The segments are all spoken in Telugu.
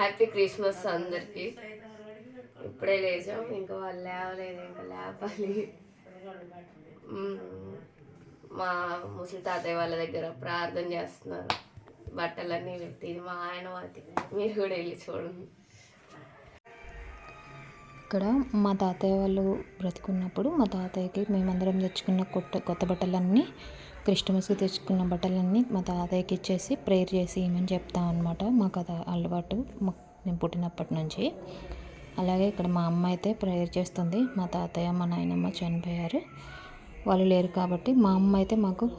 హ్యాపీ క్రిస్మస్ అందరికి. ఇప్పుడే లేచాం ఇంకా వాళ్ళు లేవలేదు ఇంకా లేపాలి. మా ముసలి తాతయ్య వాళ్ళ దగ్గర ప్రార్థన చేస్తున్నారు. బట్టలన్నీ పెట్టి ఇది మా ఆయన వాతి మీరు కూడా వెళ్ళి చూడండి. ఇక్కడ మా తాతయ్య వాళ్ళు బ్రతుకున్నప్పుడు మా తాతయ్యకి మేమందరం తెచ్చుకున్న కొత్త కొత్త బట్టలన్నీ క్రిస్టమస్కి తెచ్చుకున్న బట్టలన్నీ మా తాతయ్యకి ఇచ్చేసి ప్రేయర్ చేసి ఇవ్వమని చెప్తాం అనమాట మాకు అది అలవాటు. మాకు మేము పుట్టినప్పటి నుంచి. అలాగే ఇక్కడ మా అమ్మ అయితే ప్రేయర్ చేస్తుంది. మా తాతయ్య మా నాయనమ్మ చనిపోయారు. వాళ్ళు లేరు కాబట్టి మా అమ్మ అయితే మాకు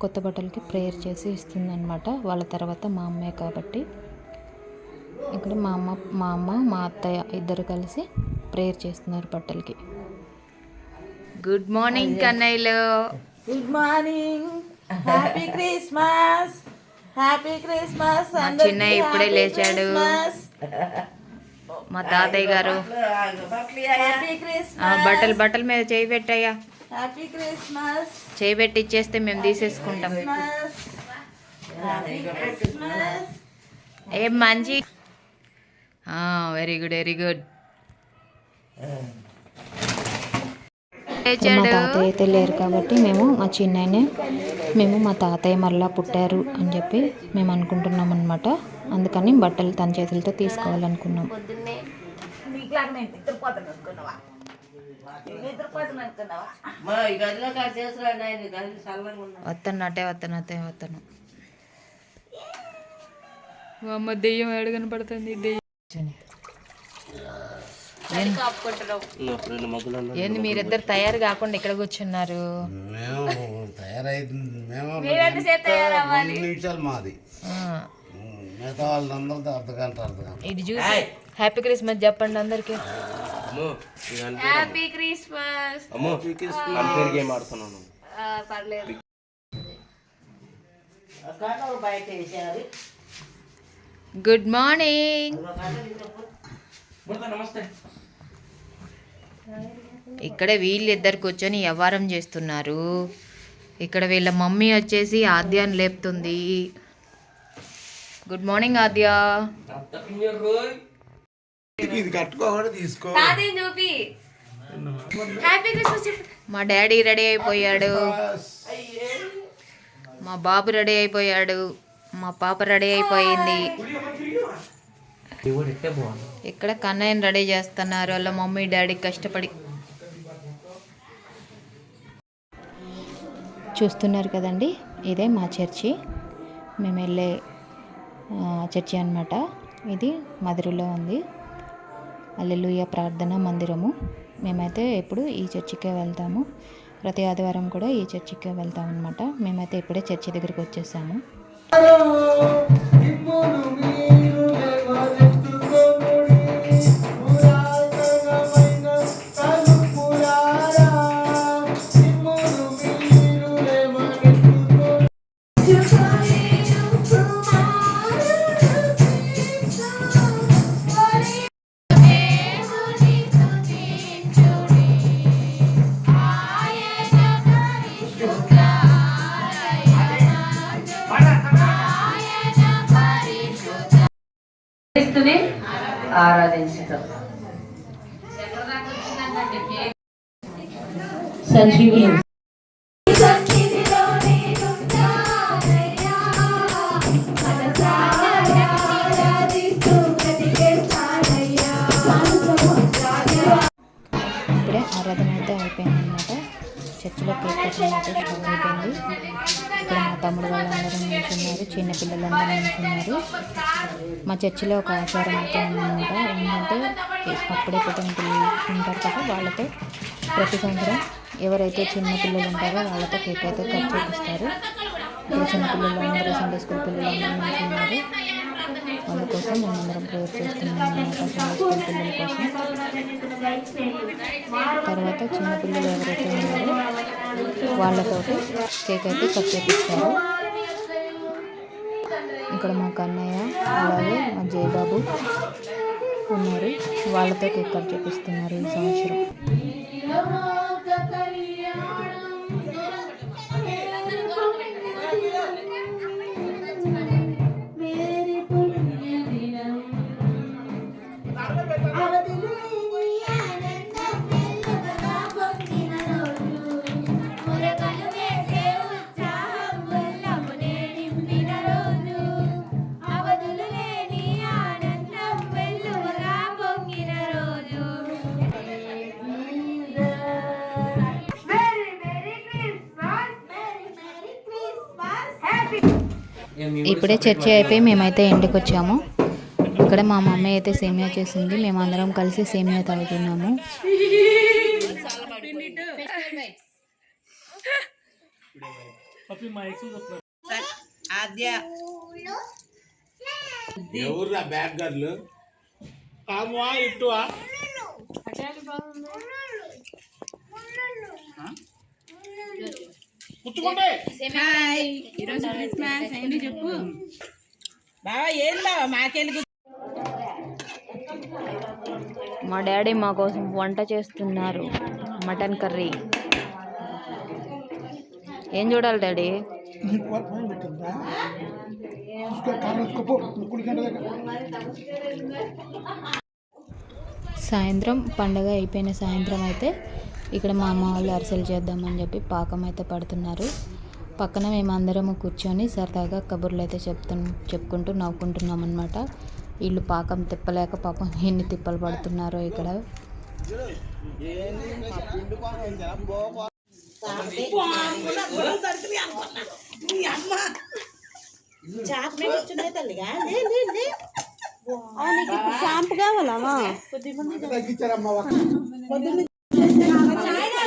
కొత్త బట్టలకి ప్రేయర్ చేసి ఇస్తుంది అనమాట వాళ్ళ తర్వాత మా అమ్మే కాబట్టి. ఇక్కడ మా అమ్మ మా అమ్మ మా అత్తయ్య ఇద్దరు కలిసి ప్రేయర్ చేస్తున్నారు బట్టలకి. Good morning కన్నయ్యలు. Good morning happy Christmas happy Christmas మా చిన్నయ్య ఇప్పుడే లేచాడు. మా తాతయ్య గారు. హ్యాపీ ఆ, క్రిస్మస్ బట్టలు బట్టల మీద చేయి పెట్టయ్యా. హ్యాపీ క్రిస్మస్ చేయి పెట్టి ఇచ్చేస్తే మేము తీసేసుకుంటాం. ఏం మంచి? వెరీ గుడ్ వెరీ గుడ్ మా తాతయ్య అయితే లేరు కాబట్టి మేము మా చిన్నయ్యనే మేము మా తాతయ్య మరలా పుట్టారు అని చెప్పి మేము అనుకుంటున్నాం అనమాట అందుకని బట్టలు తన చేతులతో తీసుకోవాలనుకున్నాం. వస్తాను అటే వస్తాను అటే వస్తాను అమ్మ దెయ్యం ఏడు కనపడుతుంది? దెయ్యం. ఏంది మీరిద్దరు తయారు కాకుండా ఇక్కడ కూర్చున్నారు? ఇది చూసి హ్యాపీ క్రిస్మస్ చెప్పండి అందరికి. Happy Christmas. పర్లేదు బయట వేసారు గుడ్ మార్నింగ్. ఇక్కడ వీళ్ళిద్దరు కూర్చొని వ్యవహారం చేస్తున్నారు. ఇక్కడ వీళ్ళ మమ్మీ వచ్చేసి ఆద్యాన్ని లేపుతుంది. Good morning Aadya. మా డాడీ రెడీ అయిపోయాడు. మా బాబు రెడీ అయిపోయాడు. మా పాప రెడీ అయిపోయింది. ఇక్కడ కన్నయ్యని రెడీ చేస్తున్నారు? వాళ్ళ మమ్మీ డాడీ కష్టపడి. చూస్తున్నారు కదండి ఇదే మా చర్చి. మేము వెళ్ళే చర్చి అన్నమాట. ఇది మధురలో ఉంది. అల్లెలుయ ప్రార్థన మందిరము. మేమైతే ఎప్పుడు ఈ చర్చికే వెళ్తాము. ప్రతి ఆదివారం కూడా ఈ చర్చికే వెళ్తాం అనమాట మేమైతే ఇప్పుడే చర్చి దగ్గరికి వచ్చేసాము. ఆరాధించటం. ఇప్పుడే ఆరాధన అయితే అయిపోయింది అనమాట చర్చిలో కేక్ కటింగ్ అయితే అయిపోయింది. చిన్న పిల్లలందరూ నిల్చున్నారు మా చర్చిలో ఒక ఆచారం అయితే ఉందన్నమాట. ఏంటంటే అప్పుడే పుట్టిన పిల్లలు ఉంటారు కదా వాళ్ళతో ప్రతి సంవత్సరం ఎవరైతే చిన్న పిల్లలు ఉంటారో వాళ్ళతో కేక్ అయితే కట్ చేపిస్తారు. ఇప్పుడు చిన్న పిల్లలు అందరూ సండే స్కూల్ పిల్లలు అందరూ నిల్చున్నారు వాళ్ళ కోసం మేమందరం ప్రేయర్ చేస్తున్నాం అన్నమాట సండే స్కూల్ పిల్లల కోసం. తర్వాత చిన్న పిల్లలు ఎవరైతే ఉన్నారో వాళ్ళతోటి కేక్ అయితే కట్ చేపిస్తారు. ఇక్కడ మా కన్నయ్య అలాగే మా జయబాబు ఉన్నారు. వాళ్ళతో కేక్ కట్ చేపిస్తున్నారు ఈ సంవత్సరం. ఇప్పుడే చర్చ అయిపోయి మేమైతే ఇంటికి వచ్చాము. ఇక్కడ మా మమ్మీ అయితే సేమియా చేసింది. మేమందరం కలిసి సేమియా తాగుతున్నాము. ఆద్య ఎవరు బ్యాగ్ గర్లు బావా ఏం బావా? మాకెళ్ళి మా డాడీ మా కోసం వంట చేస్తున్నారు. Mutton curry. ఏం చూడాలి డాడీ? సాయంత్రం పండగ అయిపోయిన సాయంత్రం అయితే ఇక్కడ మా అమ్మ వాళ్ళు అరిసెలు చేద్దామని చెప్పి పాకం అయితే పడుతున్నారు. పక్కన మేము అందరము కూర్చొని సరదాగా కబుర్లు అయితే చెప్తు చెప్పుకుంటూ నవ్వుకుంటున్నాం అనమాట వీళ్ళు పాకం తిప్పలేక పాపం ఎన్ని తిప్పలు పడుతున్నారో ఇక్కడ.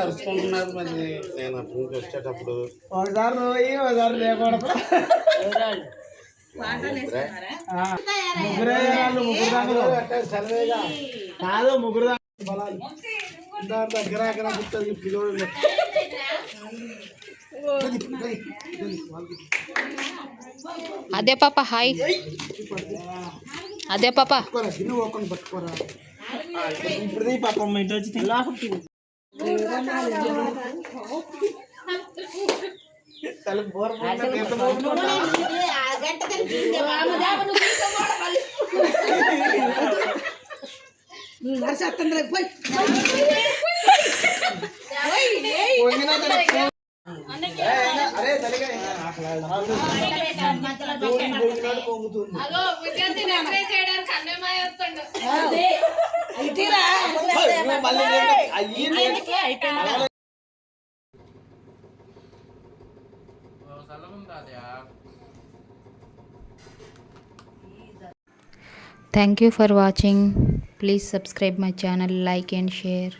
అరుచుకుంటున్నారు మరి నేను అటు నుంచి వచ్చేటప్పుడు కాదు ముగ్గురు బలాలు దగ్గర అక్కడ గుర్తుంది పిల్లలు అదే పాప. హాయ్ అదే పాప పట్టుకోరా. ఇప్పుడు పాపం ఇంటి వచ్చి తల బోర అరే తల్లిగా పొంగుతుంది మళ్ళీ అయ్యి thank you for watching please subscribe my channel like and share